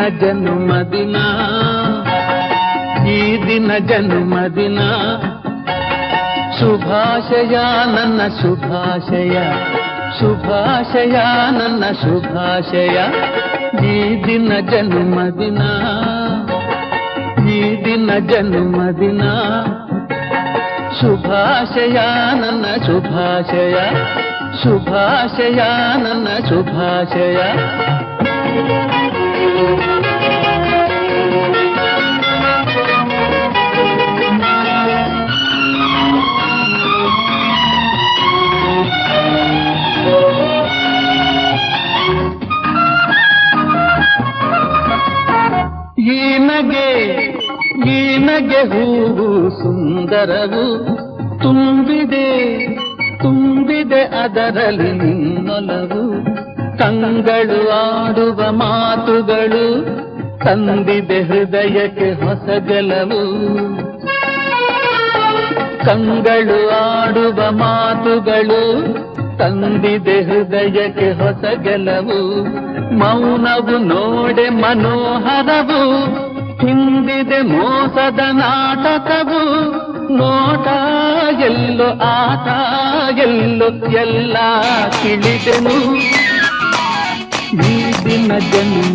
ದಿನ ಜನ್ಮದಿನ ಈ ದಿನ ಜನ್ಮದಿನ ಶುಭಾಶಯ ನನ್ನ ಶುಭಾಶಯ ಶುಭಾಶಯ ನನ್ನ ಶುಭಾಶಯ ಈ ದಿನ ಜನ್ಮದಿನ ಈ ದಿನ ಜನ್ಮದಿನ ಶುಭಾಶಯ ನನ್ನ ಶುಭಾಶಯ ಶುಭಾಶಯ ನನ್ನ ಶುಭಾಶಯ ಈ ನಗೆ ಈ ನಗೆ ಹೂವು ಸುಂದರವು ತುಂಬಿದೆ ತುಂಬಿದೆ ಅದರಲ್ಲಿ ನಿನ್ನೊಲವು ಕಂಗಳು ಆಡುವ ಮಾತುಗಳು ತಂದಿದೆ ಹೃದಯಕ್ಕೆ ಹೊಸ ಗೆಲವು ಕಂಗಳು ಆಡುವ ಮಾತುಗಳು ತಂದಿದೆ ಹೃದಯಕ್ಕೆ ಹೊಸ ಗೆಲವು ಮೌನವು ನೋಡೆ ಮನೋಹರವು, ಹಿಂದಿದೆ ಮೋಸದ ನಾಟಕವು. ನೋಟ ಎಲ್ಲೋ ಆಟ ಎಲ್ಲೋ ಎಲ್ಲ ತಿಳಿದೆನು. dead.